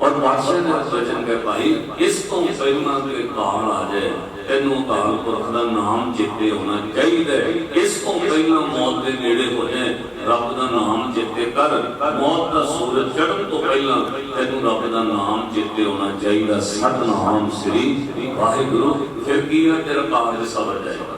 ਔਰ ਬਾਦਸ਼ਾਹ ਨੇ ਵਚਨ ਕੇ ਭਾਈ, ਇਸ ਤੋਂ ਪਹਿਲਾਂ ਕਿ ਕਾਲ ਆ ਜਾਏ, ਤੈਨੂੰ ਕਾਲ ਪੁਰਖ ਦਾ ਨਾਮ ਚੇਤੇ ਹੋਣਾ ਚਾਹੀਦਾ ਇਸ ਤੋਂ ਪਹਿਲਾਂ ਮੌਤ ਦੇ ਨੇੜੇ ਹੋ ਜਾਏ, ਰੱਬ ਦਾ ਨਾਮ ਚੇਤੇ ਕਰ। ਮੌਤ ਦਾ ਸੂਰਜ ਚੜ੍ਹਨ ਤੋਂ ਪਹਿਲਾਂ ਤੈਨੂੰ ਰੱਬ ਦਾ ਨਾਮ ਚੇਤੇ ਹੋਣਾ ਚਾਹੀਦਾ। ਸਤਨਾਮ ਸ੍ਰੀ ਵਾਹਿਗੁਰੂ। ਫਿਰ ਕੀ ਹੈ ਤੇਰਾ ਕਾਰਜ ਸਬਰ ਜਾਏਗਾ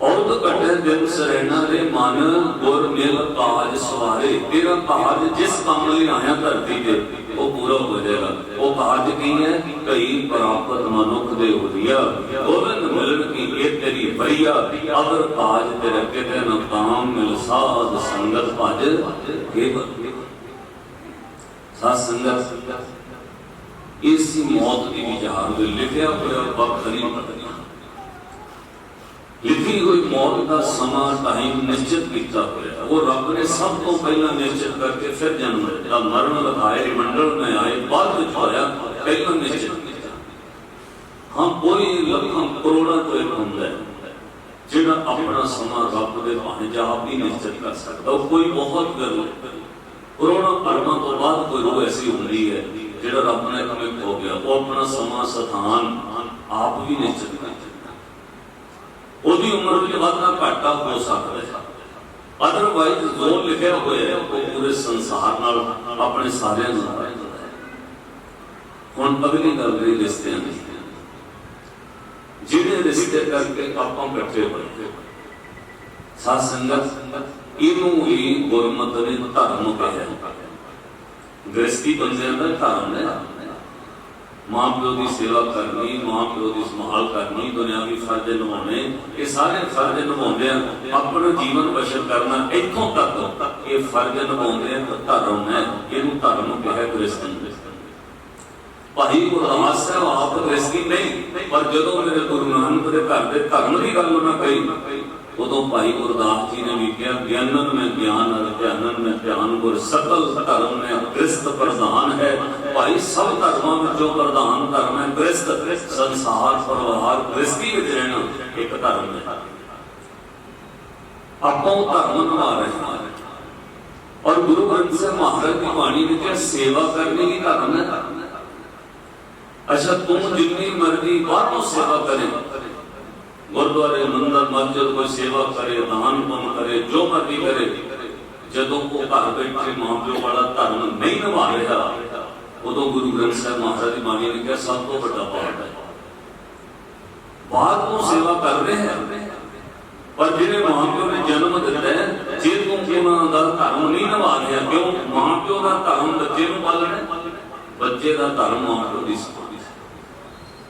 ਔਰਤ ਘਟੇ ਦਿਨ ਸਰੈਣਾ ਦੇ ਮਨ ਗੁਰ ਮਿਲ ਕਾਜ ਸਵਾਰੇ। ਤੇਰਾ ਕਾਜ ਜਿਸ ਕੰਮ ਲਈ ਆਇਆ ਧਰਤੀ ਤੇ ਉਹ ਪੂਰਾ ਹੋ ਜਾਏਗਾ। ਉਹ ਕਾਜ ਕੀ ਹੈ, ਕਈ ਪ੍ਰਾਪਤ ਮਨੁੱਖ ਦੇ ਹੋਰੀਆ ਗੋਬਿੰਦ ਮਿਲਣ ਕੀ ਇਹ ਤੇਰੀ ਬਰੀਆ ਅਗਰ ਕਾਜ ਤੇਰੇ ਕਿਤੇ ਨ ਕਾਮ ਮਿਲ ਸਾਧ ਸੰਗਤ ਭਜ। ਕੇਵਲ ਸਾਧ ਸੰਗਤ, ਇਸ ਮੌਤ ਦੀ ਵਿਚਾਰ ਦੇ ਲਿਖਿਆ ਹੋਇਆ ਵਕਤ ਲਿਖੀ ਹੋਈ ਮੌਤ ਦਾ ਸਮਾਂ ਟਾਈਮ ਨਿਸ਼ਚਿਤ ਕੀਤਾ ਹੋਇਆ। ਉਹ ਰੱਬ ਨੇ ਸਭ ਤੋਂ ਪਹਿਲਾਂ ਨਿਸ਼ਚਿਤ ਕਰਕੇ ਫਿਰ ਜਨਮ ਦਿੱਤਾ ਮਰਨ ਲਗਾਏ ਮੰਡਲ में ਆਏ, ਬਾਅਦ ਵਿੱਚ ਹੋਇਆ, ਪਹਿਲਾਂ ਨਿਸ਼ਚਿਤ ਹਾਂ, ਕੋਈ ਲੱਖਾਂ ਕਰੋੜਾਂ ਤੋਂ ਇੱਕ ਹੁੰਦਾ ਹੈ, ਜਿਹੜਾ ਆਪਣਾ ਸਮਾਂ ਰੱਬ ਦੇ ਭਾਣੇ ਜਾ ਵੀ ਨਿਸ਼ਚਿਤ ਕਰ ਸਕਦਾ। ਉਹ ਕੋਈ ਬਹੁਤ ਗੱਲ ਹੈ। ਕਰੋੜਾਂ ਕਰਮਾਂ ਤੋਂ ਬਾਅਦ ਕੋਈ ਰੂਹ ਐਸੀ ਹੁੰਦੀ ਹੈ, ਜਿਹੜਾ ਰੱਬ ਨੇ ਕਮੇ ਹੋ ਗਿਆ। ਉਹ ਆਪਣਾ ਸਮਾਂ ਸਥਾਨ ਆਪ ਵੀ ਨਿਸ਼ਚਿਤ ਕਰ ਸਕਦਾ। ਉਹਦੀ ਉਮਰ ਵਿੱਚ ਵਾਧਾ ਘਾਟਾ ਹੋ ਸਕਦਾ ਹੈ। ਅਦਰਵਾਈਜ਼ ਜੋ ਲਿਖਿਆ ਹੋਇਆ ਉਹ ਪੂਰੇ ਸੰਸਾਰ ਨਾਲ ਆਪਣੇ ਸਾਰਿਆਂ ਨੂੰ ਹੈ। ਹੁਣ ਅਗਲੀ ਗੱਲ ਰਹੀ ਰਿਸ਼ਤਿਆਂ ਦੀ। ਜਿਹੜੇ ਰਿਸ਼ਤੇ ਕਰਕੇ ਆਪਾਂ ਇਕੱਠੇ ਹੋਏ ਸਾਧ ਸੰਗਤ, ਇਹਨੂੰ ਹੀ ਗੁਰਮਤ ਨੇ ਧਰਮ ਕਿਹਾ ਗ੍ਰਸਤੀ ਬੰਦਿਆਂ ਦਾ ਧਰਮ ਹੈ। ਮਾਂ ਪਿਓ ਦੀ ਸੇਵਾ ਕਰਨੀ, ਮਾਂ ਪਿਓ ਦੀ ਸੰਭਾਲ ਕਰਨੀ, ਦੁਨਿਆਵੀ ਫਰਜ਼ ਨਿਭਾਉਣੇ, ਇਹ ਸਾਰੇ ਫਰਜ਼ ਨਿਭਾਉਂਦੇ ਆ। ਆਪਣਾ ਜੀਵਨ ਬਸ਼ਰ ਕਰਨਾ ਇੱਥੋਂ ਤੱਕ ਇਹ ਫਰਜ਼ ਨਿਭਾਉਂਦੇ ਆ ਧਰਮ ਹੈ, ਇਹਨੂੰ ਧਰਮ ਕਿਹਾ ਕ੍ਰਿਸਤਨ ਭਾਈ ਗੁਰਦਾਸ ਸਾਹਿਬ ਆਪ ਕ੍ਰਿਸਤੀ ਨਹੀਂ, ਪਰ ਜਦੋਂ ਮੇਰੇ ਗੁਰੂ ਨਾਨਕ ਦੇ ਘਰ ਦੇ ਧਰਮ ਦੀ ਗੱਲ ਉਹਨਾਂ ਕਹੀ ਉਦੋਂ ਭਾਈ ਗੁਰਦਾਸ ਜੀ ਨੇ ਵੀ ਕਿਹਾ ਗਿਆਨਨ ਮੈਂ ਗਿਆਨ ਅਰ ਧਿਆਨਨ ਮੈਂ ਧਿਆਨ ਗੁਰ, ਸਕਲ ਧਰਮ ਮੈਂ ਕ੍ਰਿਸਤ ਪ੍ਰਧਾਨ ਹੈ। ਭਾਈ ਸਭ ਧਰਮਾਂ ਵਿੱਚੋਂ ਪ੍ਰਧਾਨ ਧਰਮ ਹੈ, ਕ੍ਰਿਸਤ ਸੰਸਾਰ, ਪਰਿਵਾਰ, ਕ੍ਰਿਸਤੀ ਵਿੱਚ ਰਹਿਣਾ ਇੱਕ ਧਰਮ ਹੈ। ਆਪਾਂ ਉਹ ਧਰਮ ਨਿਭਾ ਰਹੇ ਹਾਂ। ਔਰ ਗੁਰੂ ਗ੍ਰੰਥ ਸਾਹਿਬ ਮਹਾਰਾਜ ਦੀ ਬਾਣੀ ਵਿੱਚ ਸੇਵਾ ਕਰਨੀ ਹੀ ਧਰਮ ਹੈ। ਅੱਛਾ, ਤੂੰ ਜਿੰਨੀ ਮਰਜ਼ੀ ਬਾਹਰੋਂ ਸੇਵਾ ਕਰੇ ਗੁਰਦੁਆਰੇ ਮੰਦਰ, ਮਸਜਿਦ, ਕੋਈ ਸੇਵਾ ਕਰੇ, ਦਾਨ ਪੁੰਨ ਕਰੇ, ਜੋ ਮਰਜ਼ੀ ਕਰੇ, ਜਦੋਂ ਉਹ ਘਰ ਬੈਠੇ ਮਾਂ ਵਾਲਾ ਧਰਮ ਨਹੀਂ ਨਿਭਾ ਰਿਹਾ, ਉਦੋਂ ਗੁਰੂ ਗ੍ਰੰਥ ਸਾਹਿਬ ਮਹਾਰਾਜ ਦੀ ਬਾਣੀ ਨੇ ਕਿਹਾ, ਸਭ ਤੋਂ ਵੱਡਾ ਪਾਪ ਹੈ। ਬਾਹਰ ਤੋਂ ਸੇਵਾ ਕਰ ਰਹੇ ਹੈ। ਪਰ ਜਿਹੜੇ ਮਾਂ ਪਿਓ ਨੇ ਜਨਮ ਦਿੱਤਾ ਹੈ, ਜੇ ਤੂੰ ਉਹਨਾਂ ਦਾ ਧਰਮ ਨਹੀਂ ਨਿਭਾ ਰਿਹਾ, ਕਿਉਂ? ਮਾਂ ਪਿਓ ਦਾ ਧਰਮ ਬੱਚੇ ਨੂੰ ਪਾਲਣਾ ਬੱਚੇ ਦਾ ਧਰਮ ਮਾਂ ਪਿਓ ਦੀ ਸਪੋਰਟ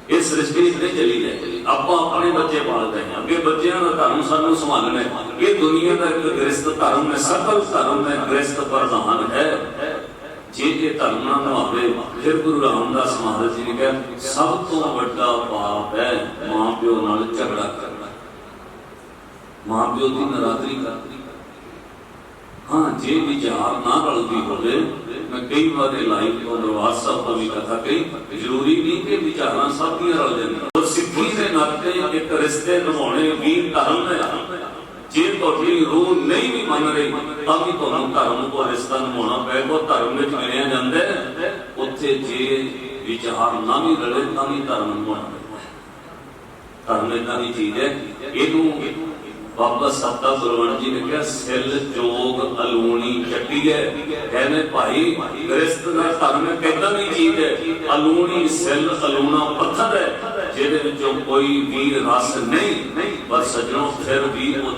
ਇਹ ਸ੍ਰਿਸ਼ਟੀ ਨਹੀਂ ਚਲੀ? ਜਾਏਗੀ ਆਪਾਂ ਆਪਣੇ ਬੱਚੇ ਪਾਲਦੇ ਹਾਂ। ਅੱਗੇ ਬੱਚਿਆਂ ਦਾ ਧਰਮ ਸਾਨੂੰ ਸੰਭਾਲਣਾ ਹੈ। ਇਹ ਦੁਨੀਆ ਦਾ ਇੱਕ ਗ੍ਰਸਤ ਧਰਮ ਹੈ। ਸਕਲ ਧਰਮ ਹੈ। ਗ੍ਰਸਤ ਪ੍ਰਧਾਨ ਹੈ। ਜੇ ਇਹ ਧਰਮ ਨਾ ਨਿਭਾਵੇ, ਫਿਰ ਗੁਰੂ ਰਾਮਦਾਸ ਮਹਾਰਾਜ ਜੀ ਨੇ ਕਿਹਾ, ਸਭ ਤੋਂ ਵੱਡਾ ਪਾਪ ਹੈ ਮਾਂ ਪਿਓ ਨਾਲ ਝਗੜਾ ਕਰਨਾ। ਮਾਂ ਪਿਓ ਦੀ ਨਰਾਦਰੀ ਕਰਨੀ। ਹਾਂ, ਜੇ ਵਿਚਾਰ ਨਾ ਰਲਦੀ ਹੋਵੇ ਮੈਂ ਕਈ ਵਾਰ ਇਹ ਲਾਈਵ ਤੋਂ ਦਰਬਾਰ ਸਾਹਿਬ ਤੋਂ ਵੀ ਕਥਾ ਕਹੀ, ਜ਼ਰੂਰੀ ਨਹੀਂ ਕਿ ਵਿਚਾਰਾਂ ਸਭ ਦੀਆਂ ਰਲ ਜਾਂਦੀਆਂ। ਉਹ ਸਿੱਖੀ ਦੇ ਨਾਤੇ ਇੱਕ ਰਿਸ਼ਤੇ ਨਿਭਾਉਣੇ ਵੀ ਧਰਮ ਹੈ ਜੇ ਤੁਹਾਡੀ ਰੂਹ ਨਹੀਂ ਵੀ ਮੰਨ ਰਹੀ, ਤਾਂ ਵੀ ਤੁਹਾਨੂੰ ਧਰਮ ਕੋ ਰਿਸ਼ਤਾ ਨਿਭਾਉਣਾ ਪਏਗਾ ਧਰਮ ਵਿੱਚ ਮਿਲਿਆ ਜਾਂਦਾ ਉੱਥੇ ਜੇ ਵਿਚਾਰ ਨਾ ਵੀ ਰਲੇ, ਤਾਂ ਵੀ ਧਰਮ ਨਿਭਾਉਣਾ ਪਏਗਾ ਧਰਮ ਇਦਾਂ ਦੀ ਚੀਜ਼ ਹੈ, ਇਹਨੂੰ ਬਾਬਾ ਸੱਤਾ ਗੁਰਵਣ ਜੀ ਨੇ ਕਿਹਾ, ਸਿਲ ਜੋਗ ਅਲੂਣੀ ਚੱਟੀ ਹੈ। ਕਹਿੰਦੇ, ਭਾਈ, ਗ੍ਰਸਤ ਦਾ ਧਰਮ ਕਿਦਾਂ ਦੀ ਚੀਜ਼ ਹੈ। ਅਲੂਣੀ ਸਿਲ ਅਲੂਣਾ ਪੱਥਰ ਹੈ, ਜਿਹਦੇ ਵਿੱਚੋਂ ਕੋਈ ਵੀਰ ਰਸ ਨਹੀਂ ਬਸ ਸਜਣੋ ਫਿਰ ਵੀ ਉਹ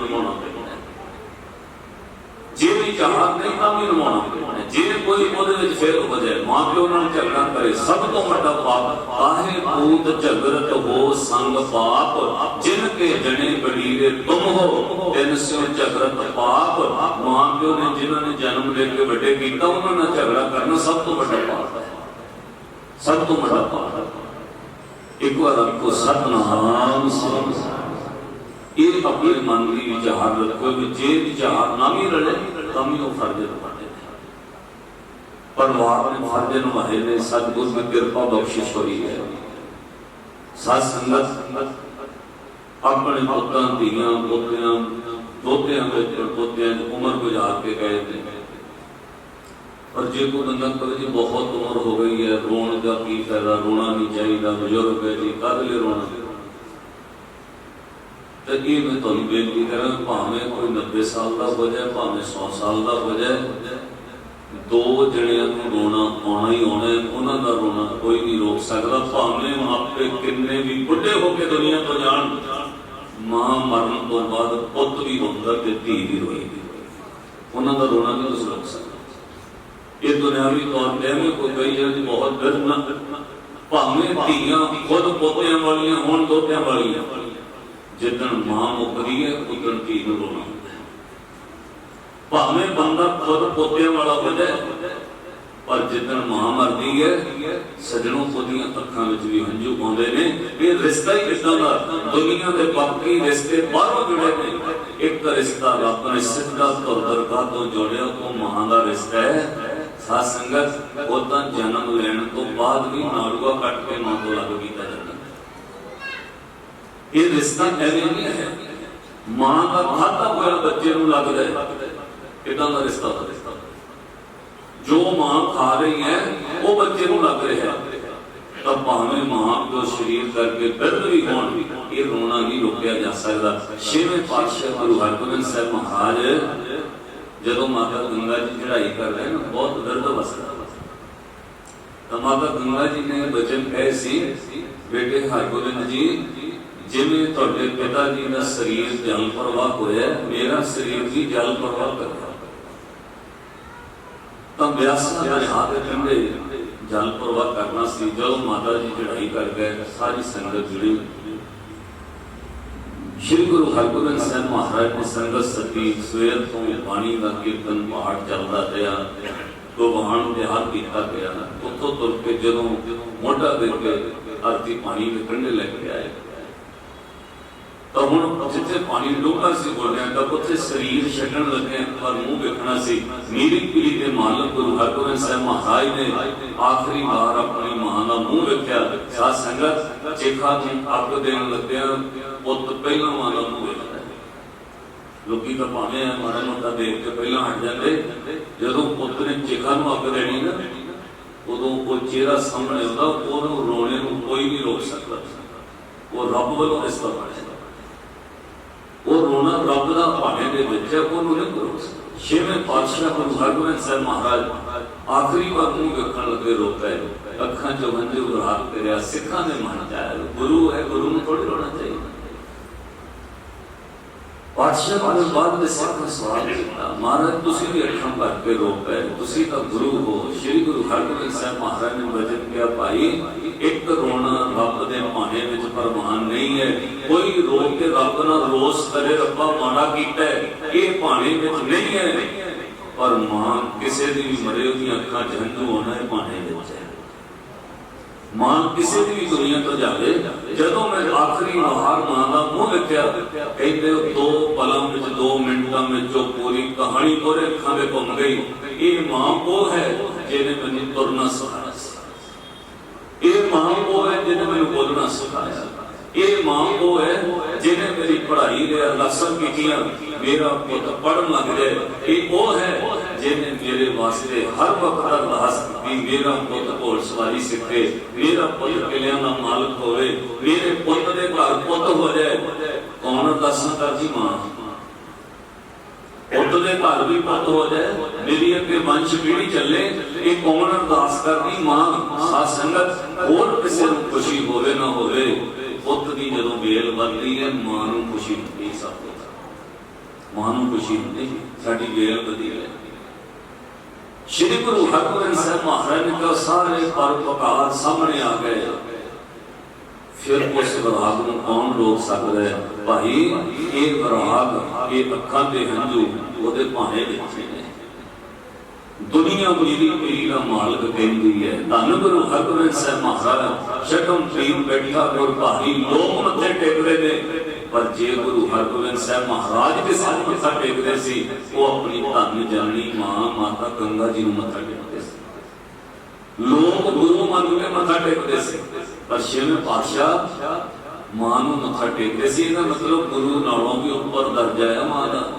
ਜੇ ਵੀ ਚਾਹਤ ਨਹੀਂ ਤਾਂ ਵੀ ਨਿਭਾਉਣਾ ਜੇ ਕੋਈ ਉਹਦੇ ਵਿੱਚ ਫਿਰ ਹੋ ਜਾਏ ਮਾਂ ਪਿਓ ਨਾਲ ਝਗੜਾ ਕਰੇ, ਸਭ ਤੋਂ ਵੱਡਾ ਪਾਪ ਕਾਹੇ ਪੂਤ ਝਗੜਤ ਹੋ ਸੰਗ ਪਾਪ। ਜਿਨ ਕੇ ਜਣੇ ਬੜੀਰੇ ਤੁਮ ਹੋ, ਤਿਨ ਸਿਓ ਝਗੜਤ ਪਾਪ। ਮਾਂ ਪਿਓ ਨੇ ਜਿਨ੍ਹਾਂ ਨੇ ਜਨਮ ਲੈ ਕੇ ਵੱਡੇ ਕੀਤਾ, ਉਹਨਾਂ ਨਾਲ ਝਗੜਾ ਕਰਨਾ ਸਭ ਤੋਂ ਵੱਡਾ ਪਾਪ ਹੈ। ਸਭ ਤੋਂ ਵੱਡਾ ਪਾਪ ਇੱਕ ਵਾਰ ਆਪਕੋ ਸਤਨਾਮ ਸਤਿ ਇਹ ਆਪਣੇ ਮਨ ਦੀ ਵਿਚਾਰ ਰੱਖੋ ਕਿ ਜੇ ਵਿਚਾਰ ਨਾ ਵੀ ਰਲੇ, ਤਾਂ ਵੀ ਉਹ ਫਰਜ਼ ਨਿਭਾਉਂਦੇ ਪਰਵਾਰ ਨੇ ਫਰਜ਼ ਨਿਭਾਏ ਨੇ, ਸਤਿਗੁਰ ਦੀ ਕਿਰਪਾ ਬਖਸ਼ਿਸ਼ ਹੋਈ ਹੈ। ਸਾਧ ਸੰਗਤ, ਆਪਣੇ ਪੁੱਤਾਂ ਧੀਆਂ, ਪੋਤਿਆਂ ਦੋਤਿਆਂ ਵਿੱਚ ਪੋਤਿਆਂ ਦੀ ਉਮਰ ਗੁਜ਼ਾਰ ਕੇ ਗਏ ਨੇ। ਪਰ ਜੇ ਕੋਈ ਬੰਦਾ ਕਹੇ ਜੀ ਬਹੁਤ ਉਮਰ ਹੋ ਗਈ ਹੈ, ਰੋਣ ਦਾ ਕੀ ਫਾਇਦਾ, ਰੋਣਾ ਨਹੀਂ ਚਾਹੀਦਾ, ਬਜ਼ੁਰਗ ਹੈ ਜੀ ਕਦ ਲਈ ਰੋਣਾ? ਤੇ ਇਹ ਮੈਂ ਤੁਹਾਨੂੰ ਬੇਨਤੀ ਕਰਾਂ, ਭਾਵੇਂ ਕੋਈ 90 ਸਾਲ ਦਾ ਹੋ ਜਾਏ ਭਾਵੇਂ 100 ਸਾਲ ਦਾ ਹੋ ਜਾਏ ਦੋ ਜਣਿਆਂ ਨੂੰ ਰੋਣਾ ਆਉਣਾ ਹੀ ਆਉਣਾ ਉਹਨਾਂ ਦਾ ਰੋਣਾ ਕੋਈ ਨਹੀਂ ਰੋਕ ਸਕਦਾ, ਭਾਵੇਂ ਮਾਪੇ ਕਿੰਨੇ ਵੀ ਬੁੱਢੇ ਹੋ ਕੇ ਦੁਨੀਆ ਤੋਂ ਜਾਣ, ਮਾਂ ਮਰਨ ਤੋਂ ਬਾਅਦ ਪੁੱਤ ਵੀ ਹੁੰਦਾ ਤੇ ਧੀ ਵੀ ਰੋਏਗੀ ਉਹਨਾਂ ਦਾ ਰੋਣਾ ਨਹੀਂ ਤੁਸੀਂ ਰੋਕ ਸਕਦੇ? ਇਹ ਦੁਨਿਆਵੀ ਤੌਰ ਤੇ ਐਵੇਂ ਕੋਈ ਕਹੀ ਜਾਏ ਬਹੁਤ ਗਰਮ ਨਾ ਭਾਵੇਂ ਧੀਆਂ ਖੁਦ ਪੋਤਿਆਂ ਵਾਲੀਆਂ ਹੋਣ, ਦੋਤਿਆਂ ਵਾਲੀਆਂ। ਜਿੱਦਣ ਮਾਂ ਮੁੱਕਦੀ ਹੈ, ਉਦੋਂ ਧੀ ਨੂੰ ਰੋਣਾ ਭਾਵੇਂ ਬੰਦਾ ਖੁਦ ਪੋਤਿਆਂ ਵਾਲਾ ਹੋ ਜਾਏ ਪਰ ਜਿੱਦਣ ਮਾਂ ਮਰਦੀ ਹੈ, ਸਜਣੋਂ ਉਹਦੀਆਂ ਅੱਖਾਂ ਵਿੱਚ ਵੀ ਹੰਝੂ ਆਉਂਦੇ ਨੇ। ਇਹ ਰਿਸ਼ਤਾ ਹੀ ਇਦਾਂ ਦਾ, ਦੁਨੀਆ ਦੇ ਬਾਕੀ ਰਿਸ਼ਤੇ ਬਾਹਰੋਂ ਜੁੜੇ ਨੇ। ਇੱਕ ਰਿਸ਼ਤਾ ਰੱਬ ਨੇ ਸਿੱਧਾ ਤੁਰ ਦਰਗਾਹ ਤੋਂ ਜੋੜਿਆ, ਉਹ ਮਾਂ ਦਾ ਰਿਸ਼ਤਾ ਹੈ। ਸਾਧ ਸੰਗਤ, ਉਹ ਜਨਮ ਲੈਣ ਤੋਂ ਬਾਅਦ ਵੀ ਨਾੜੂਆ ਕੱਟ ਕੇ ਮਾਂ ਤੋਂ ਲੱਗ ਕੀਤਾ ਜਾਂਦਾ ਇਹ ਰਿਸ਼ਤਾ ਐਵੇਂ ਨਹੀਂ ਹੈ। ਮਾਂ ਦਾ ਖਾਤਾ ਹੋਇਆ ਬੱਚੇ ਨੂੰ ਲੱਗਦਾ ਹੈ। ਕਿਦਾਂ ਦਾ ਰਿਸ਼ਤਾ ਦਾ ਜੋ ਮਾਂ ਖਾ ਰਹੀ ਹੈ, ਉਹ ਬੱਚੇ ਨੂੰ ਲੱਗ ਰਿਹਾ ਤਾਂ ਭਾਵੇਂ ਮਾਂ ਜੋ ਸਰੀਰ ਕਰਕੇ ਬਿਰਧ ਵੀ ਹੋਣ, ਇਹ ਰੋਣਾ ਨਹੀਂ ਰੋਕਿਆ ਜਾ ਸਕਦਾ। ਛੇਵੇਂ ਪਾਤਸ਼ਾਹ ਗੁਰੂ ਹਰਗੋਬਿੰਦ ਸਾਹਿਬ ਮਹਾਰਾਜ ਜਦੋਂ ਮਾਤਾ ਗੰਗਾ ਜੀ ਚੜ੍ਹਾਈ ਕਰ ਰਹੇ ਨਾ, ਬਹੁਤ ਦਰਦ ਵਸਦਾ। ਤਾਂ ਮਾਤਾ ਗੰਗਾ ਜੀ ਨੇ ਬਚਨ ਕਹੇ ਸੀ, ਬੇਟੇ ਹਰਗੋਬਿੰਦ ਜੀ ਜਿਵੇਂ ਤੁਹਾਡੇ ਪਿਤਾ ਜੀ ਦਾ ਸਰੀਰ ਜਲ ਪ੍ਰਵਾਹ ਹੋਇਆ, ਮੇਰਾ ਸਰੀਰ ਵੀ ਜਲ ਪ੍ਰਵਾਹ ਕਰਦਾ। ਰਿਹਾ ਤਾਂ ਵਿਆਸਾਂ ਦੇ ਹੱਥ ਜਲ ਪ੍ਰਵਾਹ ਕਰਨਾ ਸੀ, ਜਦੋਂ ਮਾਤਾ ਜੀ ਚੜਾਈ ਕਰ ਗਏ, ਸਾਰੀ ਸੰਗਤ ਜੁੜੀ। ਸ਼੍ਰੀ ਗੁਰੂ ਹਰਗੋਬਿੰਦ ਸਾਹਿਬ ਮਹਾਰਾਜ ਦੀ ਸੰਗਤ ਸਤੀ, ਸਵੇਰ ਤੋਂ ਬਾਣੀ ਦਾ ਕੀਰਤਨ ਪਾਠ ਚੱਲਦਾ ਰਿਹਾ ਗੋਬਾਨ ਦੇ ਹੱਥ ਕੀਤਾ ਗਿਆ। ਉੱਥੋਂ ਤੁਰ ਕੇ ਜਦੋਂ ਮੋਢਾ ਦੇ ਕੇ ਆਰਤੀ ਪਾਣੀ ਦੇ ਕੰਢੇ ਲੈ ਕੇ ਆਏ। ਤਾਂ ਹੁਣ ਜਿੱਥੇ ਪਾਣੀ ਡੋਬਾ ਸੀ ਬੋਲਿਆ ਤਾਂ ਉੱਥੇ ਸਰੀਰ ਛੱਡਣ ਲੱਗੇ ਪਰ ਮੂੰਹ ਵੇਖਣਾ ਸੀ। ਮੀਰੀ ਪੀਰੀ ਦੇ ਮਾਲਕ ਗੁਰੂ ਹਰਗੋਬਿੰਦ ਸਾਹਿਬ ਮਹਾਰਾਜ ਨੇ ਆਖਰੀ ਵਾਰ ਆਪਣੀ ਮਾਂ ਦਾ ਮੂੰਹ ਵੇਖਿਆ। ਸਾਧ ਸੰਗਤ, ਚੇਖਾ ਨੂੰ ਅੱਗ ਦੇਣ ਲੱਗਿਆ ਪੁੱਤ ਪਹਿਲਾਂ ਮਾਂ ਦਾ ਮੂੰਹ ਵੇਖਦਾ ਲੋਕੀ ਤਾਂ ਭਾਵੇਂ ਆ, ਮਾੜਾ ਮੋਟਾ ਦੇਖ ਕੇ ਪਹਿਲਾਂ ਹਟ ਜਾਂਦੇ। ਜਦੋਂ ਪੁੱਤ ਨੇ ਚੇਖਾ ਨੂੰ ਅੱਗ ਦੇਣੀ ਨਾ, ਉਦੋਂ ਉਹ ਚਿਹਰਾ ਸਾਹਮਣੇ ਆਉਂਦਾ, ਉਹਨੂੰ ਰੋਣੇ ਨੂੰ ਕੋਈ ਨਹੀਂ ਰੋਕ ਸਕਦਾ। ਉਹ ਰੱਬ ਵੱਲੋਂ ਰਿਸ਼ਤਾ ਬਣਿਆ। ਉਹ ਰੋਣਾ ਰੱਬ ਦਾ ਭਾਣੇ ਦੇ ਵਿੱਚ ਹੈ ਉਹਨੂੰ ਨਹੀਂ ਕਰੋ ਛੇਵੇਂ ਪਾਤਸ਼ਾਹ ਗੁਰੂ ਹਰਗੋਬਿੰਦ ਸਾਹਿਬ ਮਹਾਰਾਜ ਆਖਰੀ ਵਾਰ ਨੂੰ ਵੇਖਣ ਲੱਗੇ ਰੋ ਪਏ ਅੱਖਾਂ ਚੋਂ ਹੰਝੂ ਬਹਾਰ ਕਰਿਆ ਸਿੱਖਾਂ ਦੇ ਮਨ ਚ ਆਇਆ ਗੁਰੂ ਹੈ ਗੁਰੂ ਨੂੰ ਥੋੜੀ ਰੋਣਾ ਚਾਹੀਦਾ ਪਾਤਸ਼ਾਹ ਨੇ ਬਾਅਦ ਵਿੱਚ ਸਿੱਖ ਨੂੰ ਸਵਾਲ ਕੀਤਾ ਮਹਾਰਾਜ ਤੁਸੀਂ ਵੀ ਅੱਖਾਂ ਭਰ ਕੇ ਰੋ ਪਏ ਤੁਸੀਂ ਤਾਂ ਗੁਰੂ ਹੋ ਸ੍ਰੀ ਗੁਰੂ ਹਰਗੋਬਿੰਦ ਸਾਹਿਬ ਮਹਾਰਾਜ ਨੇ ਬਚਨ ਕਿਹਾ ਭਾਈ ਇੱਕ ਰੋਣਾ ਰੱਬ ਦੇ ਭਾਣੇ ਵਿੱਚ ਪ੍ਰਮਾਨ ਨਹੀਂ ਹੈ ਕੋਈ ਰੋ ਕੇ ਰੱਬ ਨਾਲ ਰੋਸ ਕਰੇ, ਰੱਬਾ ਮਾੜਾ ਕੀਤਾ ਇਹ ਭਾਣੇ ਵਿੱਚ ਨਹੀਂ ਹੈ। ਪਰ ਮਾਂ ਕਿਸੇ ਦੀ ਵੀ ਮਰੇ ਉਹਦੀਆਂ ਅੱਖਾਂ 'ਚ ਹੰਝੂ ਹੈ ਭਾਣੇ ਵਿੱਚ ਹੈ। ਮਾਂ ਕਿਸੇ ਦੀ ਵੀ ਦੁਨੀਆ ਤੋਂ ਜਾਵੇ, ਜਦੋਂ ਮੈਂ ਆਖਰੀ ਨਹਾਰ ਮਾਂ ਦਾ ਮੂੰਹ ਵੇਖਿਆ, ਕਹਿੰਦੇ ਦੋ ਪਲਾਂ ਵਿੱਚ, ਦੋ ਮਿੰਟਾਂ ਵਿੱਚ ਜੋ ਪੂਰੀ ਕਹਾਣੀ ਕੋਰੇ ਅੱਖਾਂ ਵਿੱਚ ਘੁੰਮ ਗਈ, ਇਹ ਮਾਂ ਉਹ ਹੈ ਜਿਹਨੇ ਮੈਨੂੰ ਤੁਰਨਾ ਸਿਖਾਇਆ ਸੀ। ਇਹ ਮਾਂ ਉਹ ਹੈ ਜਿਹਨੇ ਮੈਨੂੰ ਬੋਲਣਾ ਸਿਖਾਇਆ ਇਹ ਮਾਂ ਉਹ ਹੈ ਜਿਹਨੇ ਮੇਰੀ ਪੜ੍ਹਾਈ ਦੇ ਅਰਦਾਸਾਂ ਕੀਤੀਆਂ, ਮੇਰਾ ਪੁੱਤ ਪੜਨ ਲੱਗ ਜਾਏ। ਇਹ ਉਹ ਹੈ ਜਿਹਨੇ ਮੇਰੇ ਵਾਸਤੇ ਹਰ ਵਕਤ ਅਰਦਾਸ ਕੀਤੀ, ਮੇਰਾ ਪੁੱਤ ਘੋੜ ਸਵਾਰੀ ਸਿੱਖੇ, ਮੇਰਾ ਪੁੱਤ ਕਿਲਿਆਂ ਦਾ ਮਾਲਕ ਹੋਵੇ, ਮੇਰੇ ਪੁੱਤ ਦੇ ਘਰ ਪੁੱਤ ਹੋ ਜਾਏ। ਕੌਣ ਅਰਦਾਸਾਂ ਕਰਦੀ ਮਾਂ? ਪੁੱਤ ਦੇ ਘਰ ਵੀ ਪੁੱਤ ਹੋ ਜਾਏ, ਮੇਰੀ ਅੱਗੇ ਵੰਸ਼ ਪੀੜੀ ਚੱਲੇ, ਇਹ ਕੌਣ ਅਰਦਾਸ ਕਰਦੀ ਮਾਂ? ਸਾਧ ਸੰਗਤ, ਹੋਰ ਕਿਸੇ ਨੂੰ ਖੁਸ਼ੀ ਹੋਵੇ ਨਾ ਹੋਵੇ। ਪੁੱਤ ਦੀ ਜਦੋਂ ਵੇਲ ਵੱਧਦੀ ਹੈ, ਮਾਂ ਨੂੰ ਖੁਸ਼ੀ ਹੁੰਦੀ ਹੈ ਸਭ ਤੋਂ ਮਾਂ ਨੂੰ ਖੁਸ਼ੀ ਹੁੰਦੀ ਸਾਡੀ ਵੇਲ ਵਧੀ ਹੈ। ਸ਼੍ਰੀ ਗੁਰੂ ਹਰਗੋਬਿੰਦ ਸਾਹਿਬ ਮਹਾਰਾਜ ਨੇ ਸਾਰੇ ਪਰਪਕਾਰ ਸਾਹਮਣੇ ਆ ਗਏ ਫਿਰ ਉਸ ਵਿਰਾਗ ਨੂੰ ਕੌਣ ਰੋਕ ਸਕਦਾ ਹੈ? ਭਾਈ, ਇਹ ਵਿਰਾਗ, ਇਹ ਅੱਖਾਂ ਦੇ ਹੰਝੂ, ਉਹਦੇ ਭਾਣੇ ਵਿੱਚ ਨੇ। ਦੁਨੀਆ ਮੇਰੀ ਮੇਰੀ ਦਾ ਮਾਲਕ ਕਹਿੰਦੀ ਹੈ। ਧੰਨ ਗੁਰੂ ਹਰਗੋਬਿੰਦ ਸਾਹਿਬ ਮਹਾਰਾਜ ਸ਼ਕਮ ਪ੍ਰੀਤ ਬੈਠਾ ਗੁਰ ਭਾਰੀ ਲੋਕ ਮੱਥੇ ਟੇਕਦੇ ਨੇ। ਪਰ ਜੇ ਗੁਰੂ ਹਰਗੋਬਿੰਦ ਸਾਹਿਬ ਮਹਾਰਾਜ ਦੇ ਸਾਹਮਣੇ ਮੱਥਾ ਟੇਕਦੇ ਸੀ, ਉਹ ਆਪਣੀ ਧੰਨ ਜਨਨੀ ਮਾਂ ਮਾਤਾ ਗੰਗਾ ਜੀ ਨੂੰ ਮੱਥਾ ਟੇਕਦੇ ਸੀ। ਲੋਕ ਗੁਰੂ ਮੰਨ ਮੱਥਾ ਟੇਕਦੇ ਸੀ। ਪਰ ਛੇਵੇਂ ਪਾਤਸ਼ਾਹ ਮਾਂ ਨੂੰ ਮੱਥਾ ਟੇਕਦੇ ਸੀ, ਇਹਦਾ ਮਤਲਬ ਗੁਰੂ ਨਾਲੋਂ ਵੀ ਉੱਪਰ ਦਰਜਾ ਹੈ ਮਾਂ ਦਾ।